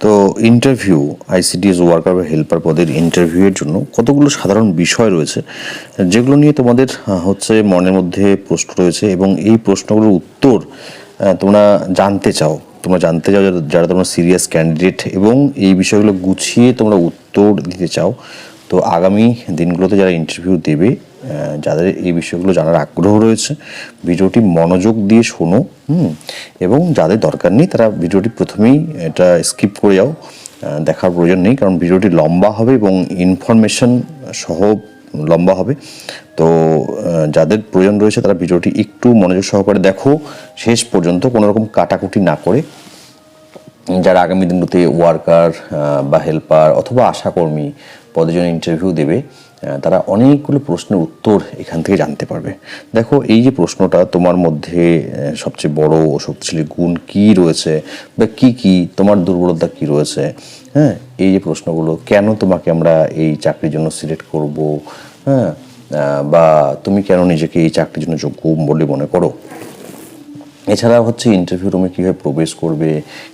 তো interview ICDS worker বা helper পদের ইন্টারভিউয়ের জন্য কতগুলো সাধারণ বিষয় রয়েছে, যেগুলো নিয়ে তোমাদের হচ্ছে মনের মধ্যে প্রশ্ন রয়েছে এবং এই প্রশ্নগুলোর উত্তর তোমরা জানতে চাও। তোমরা জানতে চাও যারা- তোমরা সিরিয়াস ক্যান্ডিডেট এবং এই বিষয়গুলো গুছিয়ে তোমরা উত্তর দিতে চাও। তো আগামী দিনগুলোতে যারা ইন্টারভিউ দেবে যাদের এই বিষয়গুলো জানার আগ্রহ রয়েছে, ভিডিওটি মনোযোগ দিয়ে শোনো, হুম, এবং যাদের দরকার নেই তারা ভিডিওটি প্রথমেই এটা স্কিপ করে যাও দেখার প্রয়োজন নেই, কারণ ভিডিওটি লম্বা হবে এবং ইনফরমেশন সহ লম্বা হবে। তো যাদের প্রয়োজন রয়েছে তারা ভিডিওটি একটু মনোযোগ সহকারে দেখো, শেষ পর্যন্ত কোনো রকম কাটাকুটি না করে। যারা আগামী দিনগুলোতে ওয়ার্কার বা হেল্পার অথবা আশাকর্মী পদের জন্য ইন্টারভিউ দেবে তারা অনেকগুলো প্রশ্নের উত্তর এখান থেকে জানতে পারবে। দেখো, এই যে প্রশ্নটা, তোমার মধ্যে সবচেয়ে বড় ও শক্তিশালী গুণ কি রয়েছে বা কি কি, তোমার দুর্বলতা কি রয়েছে? হ্যাঁ এই যে প্রশ্নগুলো, কেন তোমাকে আমরা এই চাকরির জন্য সিলেক্ট করব? হ্যাঁ বা তুমি কেন নিজেকে এই চাকরির জন্য যোগ্য বলে মনে করো? এছাড়া হচ্ছে ইন্টারভিউ রুমে কীভাবে প্রবেশ করবে,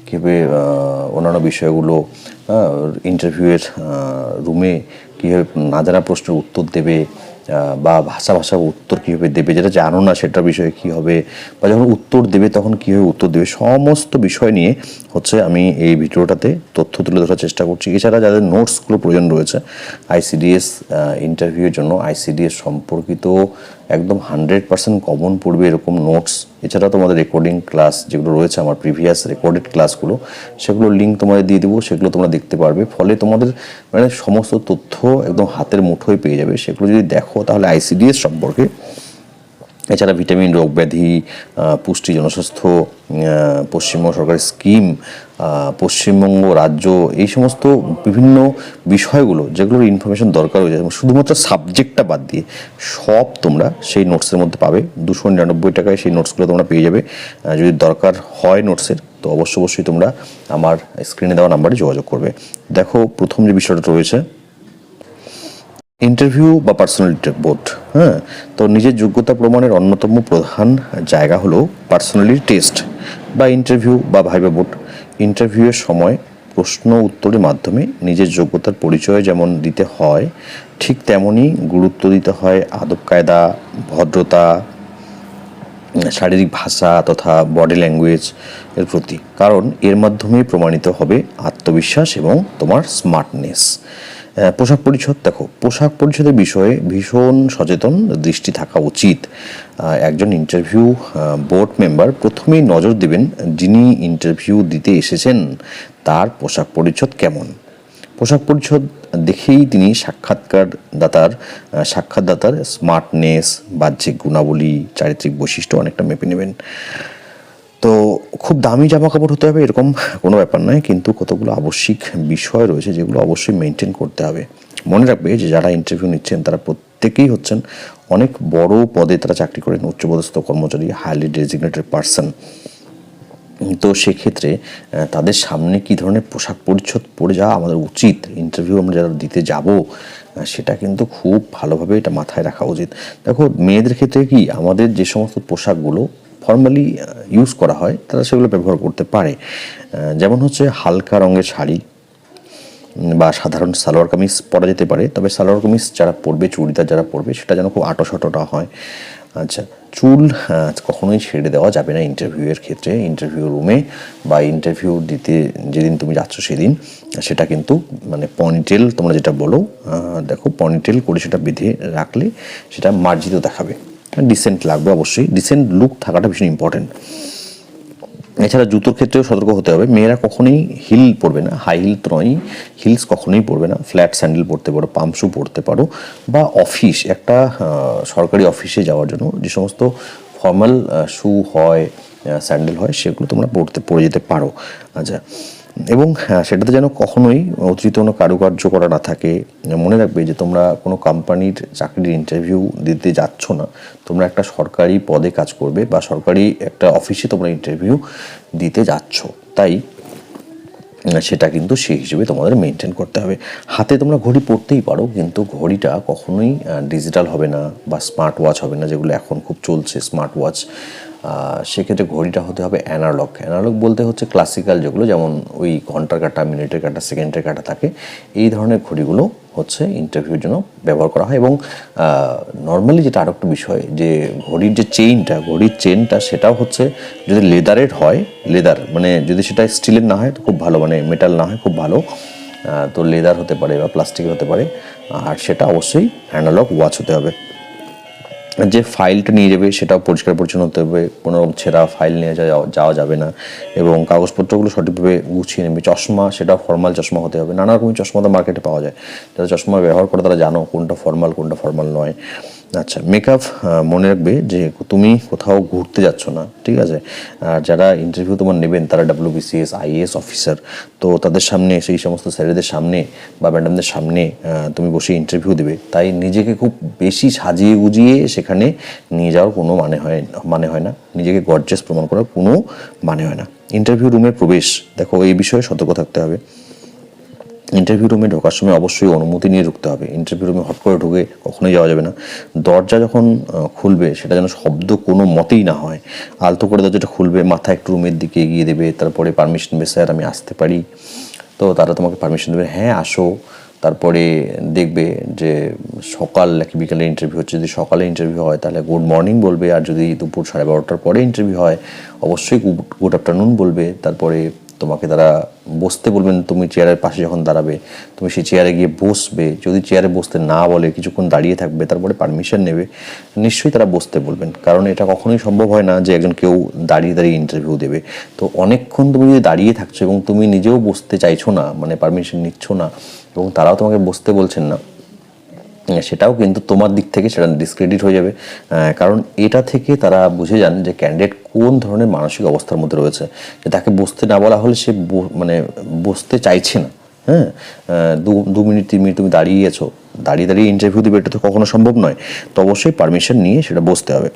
কীভাবে অন্যান্য বিষয়গুলো ইন্টারভিউয়ের রুমে কীভাবে না জানা প্রশ্নের উত্তর দেবে বা ভাষা ভাষা উত্তর কীভাবে দেবে, যেটা জানো না সেটার বিষয়ে কী হবে, বা যখন উত্তর দেবে তখন কীভাবে উত্তর দেবে, সমস্ত বিষয় নিয়ে হচ্ছে আমি এই ভিডিওটাতে তথ্য তুলে ধরার চেষ্টা করছি। এছাড়া যাদের নোটসগুলো প্রয়োজন রয়েছে আইসিডিএস ইন্টারভিউয়ের জন্য আইসিডিএস সম্পর্কিত একদম হান্ড্রেড পার্সেন্ট কমন পড়বে এরকম নোটস এছাড়া তোমাদের রেকর্ডিং ক্লাস যেগুলো রয়েছে, আমার প্রিভিয়াস রেকর্ডেড ক্লাসগুলো সেগুলো লিঙ্ক তোমাদের দিয়ে দেবো, সেগুলো তোমরা দেখতে পারবে। ফলে তোমাদের মানে সমস্ত তথ্য একদম হাতের মুঠোয় পেয়ে যাবে। সেগুলো যদি দেখো তাহলে আইসিডিএস সম্পর্কে এছাড়া ভিটামিন রোগ ব্যাধি পুষ্টি জনস্বাস্থ্য পশ্চিমবঙ্গ সরকারের স্কিম পশ্চিমবঙ্গ রাজ্য, এই সমস্ত বিভিন্ন বিষয়গুলো যেগুলোর ইনফরমেশন দরকার হয়ে যায়। শুধুমাত্র সাবজেক্টটা বাদ দিয়ে সব তোমরা সেই নোটসের মধ্যে পাবে। দুশো নিরানব্বই টাকায় সেই নোটসগুলো তোমরা পেয়ে যাবে। যদি দরকার হয় নোটসের তো অবশ্য অবশ্যই তোমরা আমার স্ক্রিনে দেওয়া নাম্বারে যোগাযোগ করবে। দেখো, প্রথম যে বিষয়টা রয়েছে ইন্টারভিউ বা পার্সোনালিটি বোর্ড হ্যাঁ? তো নিজের যোগ্যতা প্রমাণের অন্যতম প্রধান জায়গা হলো পার্সোনালিটি টেস্ট বা ইন্টারভিউ বা ভাইবা বোর্ড ইন্টারভিউয়ের সময় প্রশ্ন উত্তরের মাধ্যমে নিজের যোগ্যতার পরিচয় যেমন দিতে হয়, ঠিক তেমনই গুরুত্ব দিতে হয় আদব কায়দা, ভদ্রতা, শারীরিক ভাষা তথা বডি ল্যাঙ্গুয়েজ এর প্রতি। কারণ এর মাধ্যমে প্রমাণিত হবে আত্মবিশ্বাস এবং তোমার স্মার্টনেস পোশাক পরিচ্ছদ, দেখো, পোশাক পরিচ্ছদের বিষয়ে ভীষণ সচেতন, দৃষ্টি থাকা উচিত। একজন ইন্টারভিউ বোর্ড মেম্বার প্রথমেই নজর দেবেন যিনি ইন্টারভিউ দিতে এসেছেন, তার পোশাক পরিচ্ছদ কেমন। পোশাক পরিচ্ছদ দেখেই তিনি সাক্ষাৎকার দাতার সাক্ষাৎদাতার স্মার্টনেস বাহ্যিক গুণাবলী, চারিত্রিক বৈশিষ্ট্য অনেকটা মেপে নেবেন। তো খুব দামি জামা কাপড় হতে হবে এরকম কোনো ব্যাপার নয়, কিন্তু কতগুলো আবশ্যিক বিষয় রয়েছে যেগুলো অবশ্যই মেনটেন করতে হবে। মনে রাখবে যে যারা ইন্টারভিউ নিচ্ছেন, তারা প্রত্যেকেই হচ্ছেন অনেক বড় পদে তারা চাকরি করেন, উচ্চপদস্থ কর্মচারী হাইলি ডেজিগনেটেড পার্সন তো সেক্ষেত্রে তাদের সামনে কি ধরনের পোশাক পরিচ্ছদ পরে যাওয়া আমাদের উচিত? ইন্টারভিউ আমরা যারা দিতে যাব সেটা কিন্তু খুব ভালোভাবে এটা মাথায় রাখা উচিত। দেখো, মেয়েদের ক্ষেত্রে কি আমাদের যে সমস্ত পোশাকগুলো ফর্মালি ইউজ করা হয়, তারা সেগুলো ব্যবহার করতে পারে। যেমন হচ্ছে হালকা রঙের শাড়ি বা সাধারণ সালোয়ার কামিজ পরা যেতে পারে, তবে সালোয়ার কামিজ যারা পরবে, চুড়িদার যারা পরবে, সেটা যেন খুব আটো সাটো না হয়। আচ্ছা চুল কখনোই ছেড়ে দেওয়া যাবে না ইন্টারভিউয়ের ক্ষেত্রে। ইন্টারভিউ রুমে বা ইন্টারভিউ দিতে যেদিন তুমি যাচ্ছ সেদিন, সেটা কিন্তু মানে পনিটেল তোমরা যেটা বলো দেখো, পনিটেল করে সেটা বেঁধে রাখলে সেটা মার্জিত দেখাবে। ডিসেন্ট লাগবে অবশ্যই। ডিসেন্ট লুক থাকাটা ভীষণ ইম্পর্টেন্ট এছাড়া জুতোর ক্ষেত্রেও সতর্ক হতে হবে। মেয়েরা কখনোই হিল পরবে না। হাই হিল তো নয়। হিলস কখনোই পরবে না। ফ্ল্যাট স্যান্ডেল পরতে পারো পাম্প শু পরতে পারো বা অফিস একটা সরকারি অফিসে যাওয়ার জন্য যে সমস্ত ফর্মাল শু হয় স্যান্ডেল হয়, সেগুলো তোমরা পরতে, পরে যেতে পারো। আচ্ছা। এবং সেটাতে যেন কখনোই অতিরিক্ত কোনো কারুকার্য করা না থাকে। মনে রাখবে যে তোমরা কোনো কোম্পানির চাকরির ইন্টারভিউ দিতে যাচ্ছ না। তোমরা একটা সরকারি পদে কাজ করবে বা সরকারি একটা অফিসে তোমরা ইন্টারভিউ দিতে যাচ্ছ। তাই সেটা কিন্তু সেই হিসেবে তোমাদের মেনটেন করতে হবে। হাতে তোমরা ঘড়ি পরতেই পারো, কিন্তু ঘড়িটা কখনোই ডিজিটাল হবে না বা স্মার্ট ওয়াচ হবে না, যেগুলো এখন খুব চলছে স্মার্ট ওয়াচ সেক্ষেত্রে ঘড়িটা হতে হবে অ্যানালগ অ্যানালগ বলতে হচ্ছে ক্লাসিক্যাল যেগুলো, যেমন ওই ঘণ্টার কাটা, মিনিটের কাটা, সেকেন্ডের কাটা থাকে। এই ধরনের ঘড়িগুলো হচ্ছে ইন্টারভিউর জন্য ব্যবহার করা হয় এবং নর্মালি যেটা আরও একটা বিষয়, যে ঘড়ির যে চেইনটা ঘড়ির চেনটা সেটাও হচ্ছে যদি লেদারের হয় লেদার মানে যদি সেটা স্টিলের না হয়, তো খুব ভালো মানে মেটাল না হয়, খুব ভালো। তো লেদার হতে পারে বা প্লাস্টিকের হতে পারে। আর সেটা অবশ্যই অ্যানালগ ওয়াচ হতে হবে। যে ফাইলটা নিয়ে যাবে সেটাও পরিষ্কার পরিচ্ছন্ন হতে হবে, কোনো ছেঁড়া ফাইল নিয়ে যাওয়া যাওয়া যাবে না এবং কাগজপত্রগুলো সঠিকভাবে গুছিয়ে নেবে। চশমা সেটা ফর্মাল চশমা হতে হবে। নানা রকমের চশমা তো মার্কেটে পাওয়া যায়। যারা চশমা ব্যবহার করে তারা জানো কোনটা ফর্মাল কোনটা ফর্মাল নয়। আচ্ছা মেকআপ মনে রাখবে যে তুমি কোথাও ঘুরতে যাচ্ছ না, ঠিক আছে? আর যারা ইন্টারভিউ তোমার নেবেন, তারা ডাব্লিউবিসিএস আইএএস অফিসার তো তাদের সামনে, সেই সমস্ত স্যারেদের সামনে বা ম্যাডামদের সামনে তুমি বসে ইন্টারভিউ দেবে। তাই নিজেকে খুব বেশি সাজিয়ে গুজিয়ে সেখানে নিয়ে যাওয়ার কোনো মানে হয় মানে হয় না। নিজেকে গর্জেস প্রমাণ করার কোনো মানে হয় না। ইন্টারভিউ রুমের প্রবেশ, দেখো, এই বিষয়ে সতর্ক থাকতে হবে। ইন্টারভিউ রুমে ঢোকার সময় অবশ্যই অনুমতি নিয়ে ঢুকতে হবে। ইন্টারভিউ রুমে হট করে ঢুকে কখনোই যাওয়া যাবে না। দরজা যখন খুলবে, সেটা যেন শব্দ কোনো মতেই না হয়। আলতো করে দরজাটা খুলবে, মাথা একটু রুমের দিকে এগিয়ে দেবে, তারপরে পারমিশন দেবে, স্যার, আমি আসতে পারি। তো তারা তোমাকে পারমিশন দেবে হ্যাঁ আসো। তারপরে দেখবে যে সকাল নাকি বিকালে ইন্টারভিউ হচ্ছে। যদি সকালে ইন্টারভিউ হয়, তাহলে গুড মর্নিং বলবে। আর যদি দুপুর সাড়ে বারোটার পরে ইন্টারভিউ হয়, অবশ্যই গুড আফটারনুন বলবে। তারপরে তোমাকে তারা বসতে বলবেন তুমি চেয়ারের পাশে যখন দাঁড়াবে, তুমি সেই চেয়ারে গিয়ে বসবে। যদি চেয়ারে বসতে না বলে, কিছুক্ষণ দাঁড়িয়ে থাকবে, তারপরে পারমিশন নেবে, নিশ্চয়ই তারা বসতে বলবেন। কারণ এটা কখনোই সম্ভব হয় না যে একজন কেউ দাঁড়িয়ে দাঁড়িয়ে ইন্টারভিউ দেবে। তো অনেকক্ষণ তুমি যদি দাঁড়িয়ে থাকছো এবং তুমি নিজেও বসতে চাইছো না মানে পারমিশন নিচ্ছ না, এবং তারাও তোমাকে বসতে বলছেন না সেটাও কিন্তু তোমার দিক থেকে সেটা ডিসক্রেডিট হয়ে যাবে। কারণ এটা থেকে তারা বুঝে যান যে ক্যান্ডিডেট কোন ধরনের মানসিক অবস্থার মধ্যে রয়েছে। যে তাকে বসতে না বলা হলে সে মানে বসতে চাইছে না। হ্যাঁ? দু দু মিনিট, তিন মিনিট তুমি দাঁড়িয়ে আছো দাঁড়িয়ে দাঁড়িয়ে ইন্টারভিউ দেবে, এটা তো কখনো সম্ভব নয়। তো অবশ্যই পারমিশন নিয়ে সেটা বসতে হবে।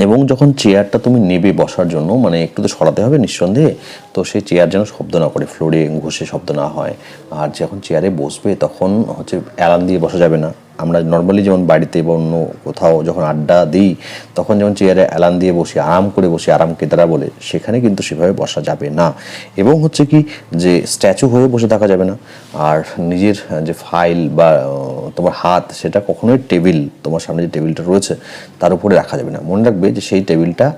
এবং যখন চেয়ারটা তুমি নেবে বসার জন্য মানে একটু তো সরাতে হবে নিঃসন্দেহে, তো সেই চেয়ার যেন শব্দ না করে ফ্লোরে ঘষে শব্দ না হয়। আর যখন চেয়ারে বসবে, তখন হচ্ছে অ্যালার্ম দিয়ে বসা যাবে না। আমরা নর্মালি যেমন বাড়িতে বা অন্য কোথাও যখন আড্ডা দিই, তখন যেমন চেয়ারে অ্যালার্ম দিয়ে বসি, আরাম করে বসি, আরাম কেতারা বলে, সেখানে কিন্তু সেভাবে বসা যাবে না। এবং হচ্ছে কি, যে স্ট্যাচু হয়ে বসে থাকা যাবে না। আর নিজের যে ফাইল বা তোমার হাত, সেটা কখনোই টেবিল তোমার সামনে যে টেবিলটা রয়েছে, তার উপরে রাখা যাবে না। মনে রাখবে যে সেই টেবিলটা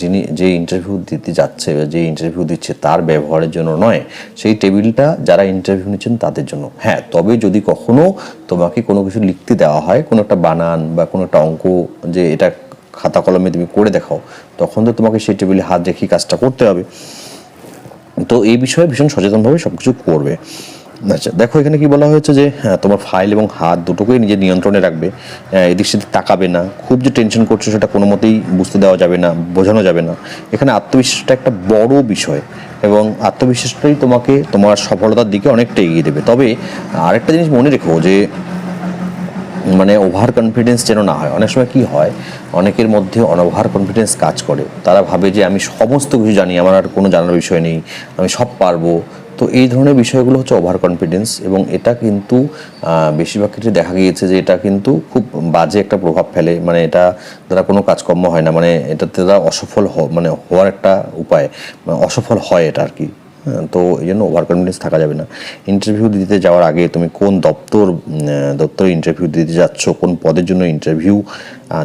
যিনি যে ইন্টারভিউ দিতে যাচ্ছে বা যে ইন্টারভিউ দিচ্ছে তার ব্যবহারের জন্য নয়, সেই টেবিলটা যারা ইন্টারভিউ নিচ্ছেন তাদের জন্য। হ্যাঁ তবে যদি কখনো তোমাকে কোনো কিছু লিখতে দেওয়া হয়, কোনো একটা বানান বা কোনো একটা অঙ্ক যে এটা খাতা কলমে তুমি করে দেখাও, তখন তো তোমাকে সেই টেবিলে হাত রেখে কাজটা করতে হবে। তো এই বিষয়ে ভীষণ সচেতনভাবে সব কিছু করবে। আচ্ছা দেখো এখানে কি বলা হয়েছে যে হ্যাঁ, তোমার ফাইল এবং হাত দুটোকেই নিজের নিয়ন্ত্রণে রাখবে। এদিক সেদিক তাকাবে না। খুব যে টেনশন করছ সেটা কোনো মতেই বুঝতে দেওয়া যাবে না বোঝানো যাবে না। এখানে আত্মবিশ্বাসটা একটা বড় বিষয় এবং আত্মবিশ্বাসটাই তোমাকে তোমার সফলতার দিকে অনেকটা এগিয়ে দেবে। তবে আরেকটা জিনিস মনে রেখো যে মানে ওভার কনফিডেন্স যেন না হয় অনেক সময় কি হয় অনেকের মধ্যে ওভার কনফিডেন্স কাজ করে। তারা ভাবে যে আমি সমস্ত কিছু জানি আমার আর কোনো জানার বিষয় নেই আমি সব পারব। তো এই ধরনের বিষয়গুলো হচ্ছে ওভার কনফিডেন্স এবং এটা কিন্তু বেশিরভাগ ক্ষেত্রে দেখা গিয়েছে যে এটা কিন্তু খুব বাজে একটা প্রভাব ফেলে। মানে এটা দ্বারা কোনো কাজকর্ম হয় না। মানে এটাতে তারা অসফল মানে হওয়ার একটা উপায় মানে অসফল হয় এটা আর কি হ্যাঁ, তো এই জন্য ওভার কনফিডেন্স থাকা যাবে না। ইন্টারভিউ দিতে যাওয়ার আগে তুমি কোন দপ্তর দপ্তরে ইন্টারভিউ দিতে যাচ্ছ কোন পদের জন্য ইন্টারভিউ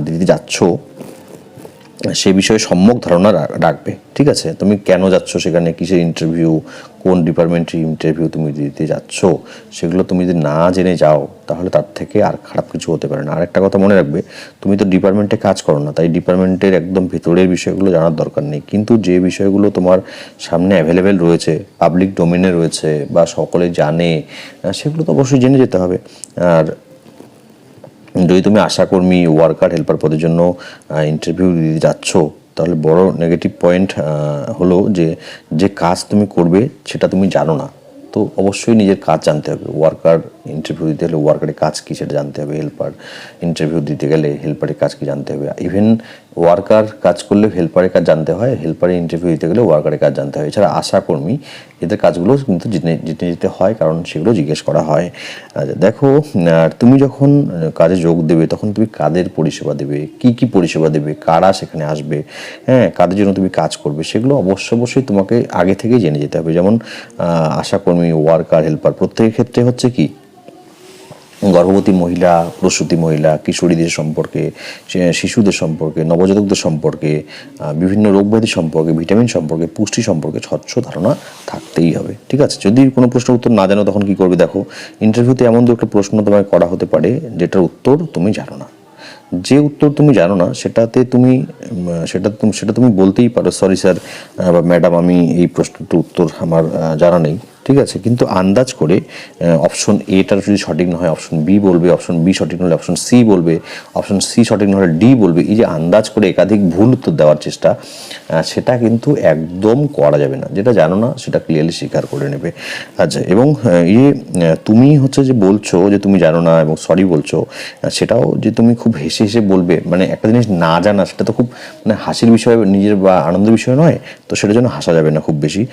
দিতে যাচ্ছ সে বিষয়ে সম্যক ধারণা রাখবে, ঠিক আছে? তুমি কেন যাচ্ছ সেখানে? কিসের ইন্টারভিউ কোন ডিপার্টমেন্টের ইন্টারভিউ তুমি দিতে যাচ্ছ? সেগুলো তুমি যদি না জেনে যাও, তাহলে তার থেকে আর খারাপ কিছু হতে পারে না। আর একটা কথা মনে রাখবে, তুমি তো ডিপার্টমেন্টে কাজ করো না, তাই ডিপার্টমেন্টের একদম ভেতরের বিষয়গুলো জানার দরকার নেই। কিন্তু যে বিষয়গুলো তোমার সামনে অ্যাভেলেবেল রয়েছে পাবলিক ডোমেনে রয়েছে বা সকলে জানে সেগুলো তো অবশ্যই জেনে যেতে হবে। আর যদি তুমি আশাকর্মী ওয়ার্কার হেল্পার পদের জন্য ইন্টারভিউ দিতে যাচ্ছ, তাহলে বড় নেগেটিভ পয়েন্ট হলো যে যে কাজ তুমি করবে সেটা তুমি জানো না। তো অবশ্যই নিজের কাজ জানতে হবে। ওয়ার্কার ইন্টারভিউ দিতে হলে ওয়ার্কারের কাজ কী সেটা জানতে হবে হেল্পার ইন্টারভিউ দিতে গেলে হেল্পারের কাজ কী জানতে হবে। ইভেন ওয়ার্কার কাজ করলে হেল্পারের কাজ জানতে হয় হেল্পারের ইন্টারভিউ দিতে গেলে ওয়ার্কারের কাজ জানতে হয়। এছাড়া আশাকর্মী, এদের কাজগুলো কিন্তু জেনে যেতে হয়, কারণ সেগুলো জিজ্ঞেস করা হয়। দেখো তুমি যখন কাজে যোগ দেবে, তখন তুমি কাদের পরিষেবা দেবে? কি কি পরিষেবা দেবে? কারা সেখানে আসবে? হ্যাঁ কাদের জন্য তুমি কাজ করবে? সেগুলো অবশ্য অবশ্যই তোমাকে আগে থেকেই জেনে যেতে হবে। যেমন আশাকর্মী ওয়ার্কার হেল্পার প্রত্যেকের ক্ষেত্রে হচ্ছে কি? গর্ভবতী মহিলা, প্রসূতি মহিলা, কিশোরীদের সম্পর্কে শিশুদের সম্পর্কে, নবজাতকদের সম্পর্কে বিভিন্ন রোগব্যাধি সম্পর্কে, ভিটামিন সম্পর্কে, পুষ্টি সম্পর্কে স্বচ্ছ ধারণা থাকতেই হবে। ঠিক আছে? যদি কোনো প্রশ্নের উত্তর না জানো, তখন কি করবে দেখো ইন্টারভিউতে এমন দু একটা প্রশ্ন তোমায় করা হতে পারে, যেটার উত্তর তুমি জানো না। যে উত্তর তুমি জানো না, সেটাতে তুমি সেটা তুমি সেটা তুমি বলতেই পারো সরি স্যার বা ম্যাডাম আমি এই প্রশ্নটার উত্তর আমার জানা নেই। ঠিক আছে, কিন্তু আন্দাজ করে অপশন এটার যদি সঠিক না হয় অপশন বি বলবে অপশন বি সঠিক না হলে অপশন সি বলবে অপশন সি সঠিক না হলে ডি বলবে, এই যে আন্দাজ করে একাধিক ভুল উত্তর দেওয়ার চেষ্টা সেটা কিন্তু একদম করা যাবে না। যেটা জানো না, সেটা ক্লিয়ারলি স্বীকার করে নেবে। আচ্ছা এবং এই তুমি হচ্ছে যে বলছো যে তুমি জানো না এবং সরি বলছো সেটাও যে তুমি খুব হেসে হেসে বলবে মানে একটা জিনিস না জানা, সেটা তো খুব মানে হাসির বিষয়, নিজের বা আনন্দের বিষয় নয়, তো সেটার জন্য হাসা যাবে না খুব বেশি।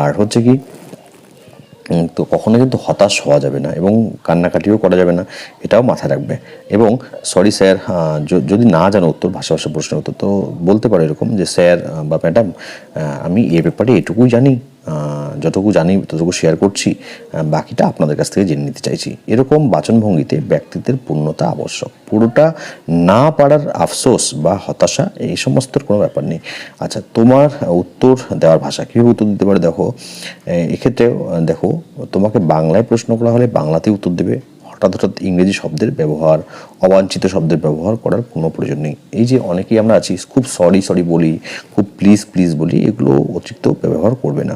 আর হচ্ছে কি তো কখনো কিন্তু হতাশ হওয়া যাবে না এবং কান্নাকাটিও করা যাবে না, এটাও মাথায় রাখবে। এবং সরি স্যার যদি না জানো উত্তর ভাষা ভাষা প্রশ্নের উত্তর, তো বলতে পারো এরকম যে, স্যার বা ম্যাডাম আমি এ ব্যাপারে এটুকুই জানি। যতটুকু জানি, ততটুকু শেয়ার করছি বাকিটা আপনাদের কাছ থেকে জেনে নিতে চাইছি। এরকম বাচনভঙ্গিতে ব্যক্তিত্বের পূর্ণতা আবশ্যক। পুরোটা না পারার আফসোস বা হতাশা, এই সমস্তর কোনো ব্যাপার নেই। আচ্ছা তোমার উত্তর দেওয়ার ভাষা কীভাবে উত্তর দিতে পারে দেখো? এ- এক্ষেত্রে দেখো, তোমাকে বাংলায় প্রশ্ন করা হলে বাংলাতেই উত্তর দেবে। হঠাৎ হঠাৎ ইংরেজি শব্দের ব্যবহার, অবাঞ্ছিত শব্দের ব্যবহার করার কোনো প্রয়োজন নেই। এই যে অনেকেই আমরা আছি, খুব সরি সরি বলি, খুব প্লিজ প্লিজ বলি, এগুলো অতিরিক্ত ব্যবহার করবে না।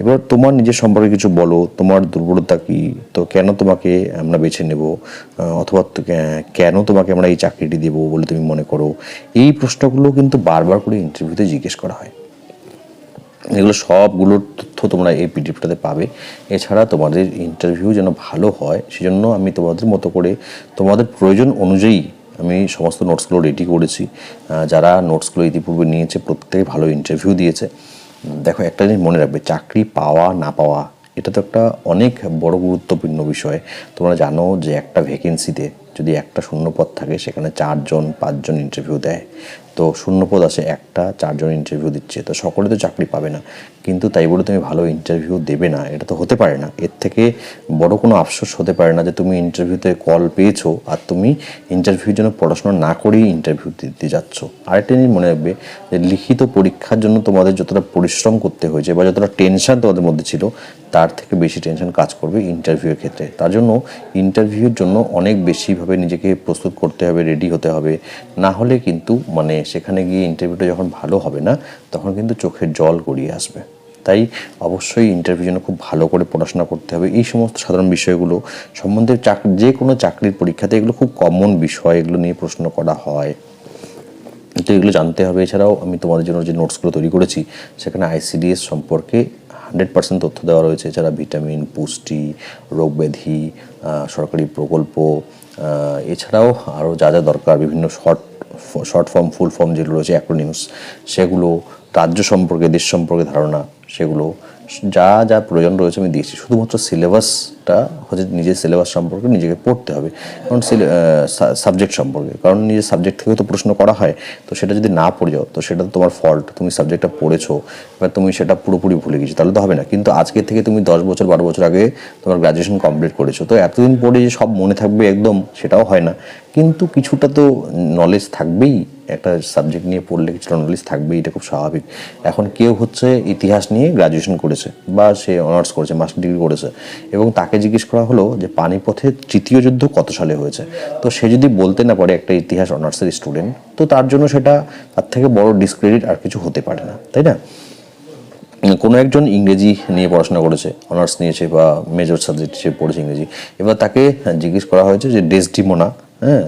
এবার তোমার নিজের সম্পর্কে কিছু বলো, তোমার দুর্বলতা কি? তো কেন তোমাকে আমরা বেছে নেব? অথবা কেন তোমাকে আমরা এই চাকরিটি দেবো বলে তুমি মনে করো? এই প্রশ্নগুলো কিন্তু বারবার করে ইন্টারভিউতে জিজ্ঞেস করা হয়। এগুলো সবগুলোর তথ্য তোমরা এই পিডিএফটাতে পাবে। এছাড়া তোমাদের ইন্টারভিউ যেন ভালো হয়, সেজন্য আমি তোমাদের মতো করে তোমাদের প্রয়োজন অনুযায়ী আমি সমস্ত নোটসগুলো রেডি করেছি। যারা নোটসগুলো ইতিপূর্বে নিয়েছে, প্রত্যেকে ভালো ইন্টারভিউ দিয়েছে। দেখো, একটা জিনিস মনে রাখবে, চাকরি পাওয়া, না পাওয়া, এটা তো একটা অনেক বড় গুরুত্বপূর্ণ বিষয়। তোমরা জানো যে একটা ভ্যাকেন্সিতে যদি একটা শূন্যপদ থাকে, সেখানে চারজন, পাঁচজন ইন্টারভিউ দেয়। তো শূন্যপদ আছে একটা, চারজন ইন্টারভিউ দিচ্ছে, তো সকলে তো চাকরি পাবে না। কিন্তু তাই বলে তুমি ভালো ইন্টারভিউ দেবে না, এটা তো হতে পারে না। এর থেকে বড় কোনো আফসোস হতে পারে না যে তুমি ইন্টারভিউতে কল পেয়েছ আর তুমি ইন্টারভিউর জন্য পড়াশোনা না করেই ইন্টারভিউ দিতে যাচ্ছ। আরেকটা জিনিস মনে রাখবে যে লিখিত পরীক্ষার জন্য তোমাদের যতটা পরিশ্রম করতে হয়েছে বা যতটা টেনশন তোমাদের মধ্যে ছিল, তার থেকে বেশি টেনশন কাজ করবে ইন্টারভিউয়ের ক্ষেত্রে। তার জন্য ইন্টারভিউর জন্য অনেক বেশিভাবে নিজেকে প্রস্তুত করতে হবে রেডি হতে হবে। না হলে কিন্তু মানে সেখানে গিয়ে ইন্টারভিউটা যখন ভালো হবে না, তখন কিন্তু চোখের জল গড়িয়ে আসবে। তাই অবশ্যই ইন্টারভিউ জন্য খুব ভালো করে পড়াশোনা করতে হবে। এই সমস্ত সাধারণ বিষয়গুলো সম্বন্ধে চাকরি যে কোনো চাকরির পরীক্ষাতে এগুলো খুব কমন বিষয়, এগুলো নিয়ে প্রশ্ন করা হয়। তো এগুলো জানতে হবে। এছাড়াও আমি তোমাদের জন্য যে নোটসগুলো তৈরি করেছি, সেখানে আইসিডিএস সম্পর্কে হান্ড্রেড পার্সেন্ট তথ্য দেওয়া রয়েছে। এছাড়া ভিটামিন পুষ্টি, রোগব্যাধি সরকারি প্রকল্প এছাড়াও আরও যা যা দরকার, বিভিন্ন short short form full form যেগুলো রয়েছে অ্যাক্রোনিমস সেগুলো রাজ্য সম্পর্কে দেশ সম্পর্কে ধারণা সেগুলো, যা যা প্রয়োজন রয়েছে আমি দিয়েছি। শুধুমাত্র সিলেবাসটা হচ্ছে নিজের সিলেবাস সম্পর্কে নিজেকে পড়তে হবে। কারণ সাবজেক্ট সম্পর্কে। কারণ নিজের সাবজেক্ট থেকে তো প্রশ্ন করা হয়। তো সেটা যদি না পড়ে যাও, তো সেটা তো তোমার ফল্ট তুমি সাবজেক্টটা পড়েছো এবার তুমি সেটা পুরোপুরি ভুলে গেছো, তাহলে তো হবে না। কিন্তু আজকে থেকে তুমি দশ বছর, বারো বছর আগে তোমার গ্রাজুয়েশন কমপ্লিট করেছ। তো এতদিন পরে যে সব মনে থাকবে একদম, সেটাও হয় না। কিন্তু কিছুটা তো নলেজ থাকবেই। একটা সাবজেক্ট নিয়ে পড়লে কিছুটা নলেজ থাকবেই, এটা খুব স্বাভাবিক। এখন কেউ হচ্ছে ইতিহাস নিয়ে গ্রাজুয়েশন করেছে, বা সে অনার্স করেছে মাস্টার ডিগ্রি করেছে, এবং তাকে জিজ্ঞেস করা হলো যে পানিপথের তৃতীয় যুদ্ধ কত সালে হয়েছে? তো সে যদি বলতে না পারে একটা ইতিহাস অনার্সের স্টুডেন্ট তো তার জন্য সেটা তার থেকে বড় ডিসক্রেডিট আর কিছু হতে পারে না, তাই না? কোনো একজন ইংরেজি নিয়ে পড়াশোনা করেছে অনার্স নিয়েছে, বা মেজর সাবজেক্ট হিসেবে পড়েছে ইংরেজি, এবার তাকে জিজ্ঞেস করা হয়েছে যে ডেসডিমোনা হ্যাঁ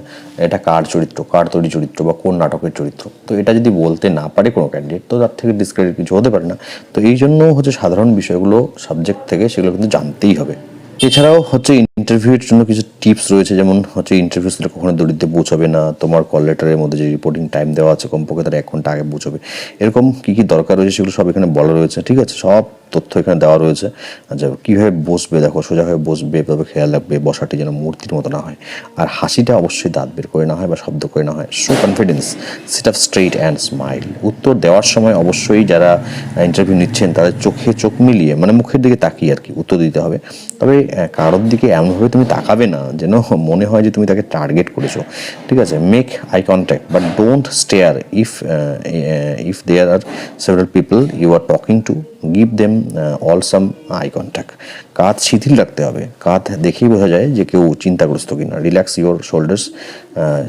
এটা কার চরিত্র, কার তৈরি চরিত্র বা কোন নাটকের চরিত্র? তো এটা যদি বলতে না পারে কোনো ক্যান্ডিডেট তো তার থেকে ডিসক্রেডিট কিছু হতে পারে না। তো এই জন্য হচ্ছে সাধারণ বিষয়গুলো সাবজেক্ট থেকে সেগুলো কিন্তু জানতেই হবে। এছাড়াও হচ্ছে ইন্টারভিউয়ের জন্য কিছু টিপস রয়েছে, যেমন হচ্ছে ইন্টারভিউ সেটা কখনো দরিদ্রে পৌঁছাবে না, তোমার কল লেটারের মধ্যে যে রিপোর্টিং টাইম দেওয়া আছে কমপক্ষে তার এক ঘণ্টা আগে পৌঁছবে। এরকম কী কী দরকার রয়েছে সেগুলো সব এখানে বলা রয়েছে, ঠিক আছে? সব তথ্য এখানে দেওয়া রয়েছে আচ্ছা কীভাবে বসবে, দেখো সোজা হয়ে বসবে, এভাবে খেয়াল রাখবে, বসাটি যেন মূর্তির মতো না হয়। আর হাসিটা অবশ্যই দাঁত বের করে না হয় বা শব্দ করে না হয়। Show confidence sit up straight and smile উত্তর দেওয়ার সময় অবশ্যই যারা ইন্টারভিউ নিচ্ছেন, তাদের চোখে চোখ মিলিয়ে মানে মুখের দিকে তাকিয়ে আর কি উত্তর দিতে হবে। তবে কারোর দিকে এমনভাবে তুমি তাকাবে না, যেন মনে হয় যে তুমি তাকে টার্গেট করেছ। ঠিক আছে? Make eye contact but don't stare if if there are several people you are talking to give them all some eye contact কাঁধ শিথিল রাখতে হবে। কাঁধ দেখেই বোঝা যায় যে কেউ চিন্তাগ্রস্ত কিনা। Relax your shoulders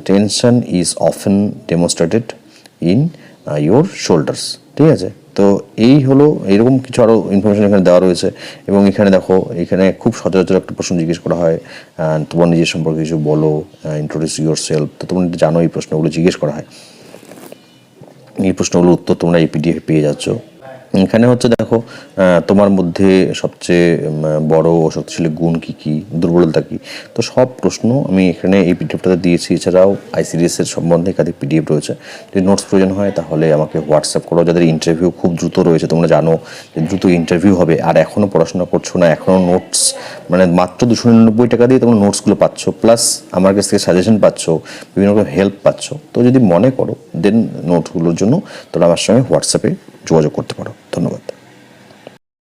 tension is often demonstrated in your shoulders ঠিক আছে? তো এই হলো এরকম কিছু আরও ইনফরমেশন এখানে দেওয়া রয়েছে। এবং এখানে দেখো, এখানে খুব সচরাচর একটা প্রশ্ন জিজ্ঞেস করা হয় তোমার নিজের সম্পর্কে কিছু বলো ইন্ট্রোডিউস ইউর সেলফ তো তোমরা জানো এই প্রশ্নগুলো জিজ্ঞেস করা হয়, এই প্রশ্নগুলোর উত্তর তোমরা এই পিডিএফ পেয়ে যাচ্ছ। এখানে হচ্ছে দেখো তোমার মধ্যে সবচেয়ে বড় ও শক্তিশালী গুণ কি কি? দুর্বলতা কি? তো সব প্রশ্ন আমি এখানে এই পিডিএফটাতে দিয়েছি। এছাড়াও আইসিডিএস এর সম্বন্ধে একাধিক পিডিএফ রয়েছে। যদি নোটস প্রয়োজন হয়, তাহলে আমাকে হোয়াটসঅ্যাপ করো। যাদের ইন্টারভিউ খুব দ্রুত রয়েছে, তোমরা জানো যে দ্রুত ইন্টারভিউ হবে। আর এখনও পড়াশোনা করছ না এখনও নোটস মানে মাত্র দুশো নিরানব্বই টাকা দিয়ে তোমরা নোটসগুলো পাচ্ছ। প্লাস আমার কাছ থেকে সাজেশন পাচ্ছ, বিভিন্ন রকম হেল্প পাচ্ছ। তো যদি মনে করো দেন নোটগুলোর জন্য তোমরা আমার সঙ্গে হোয়াটসঅ্যাপে যোগাযোগ করতে পারো। धन्यवाद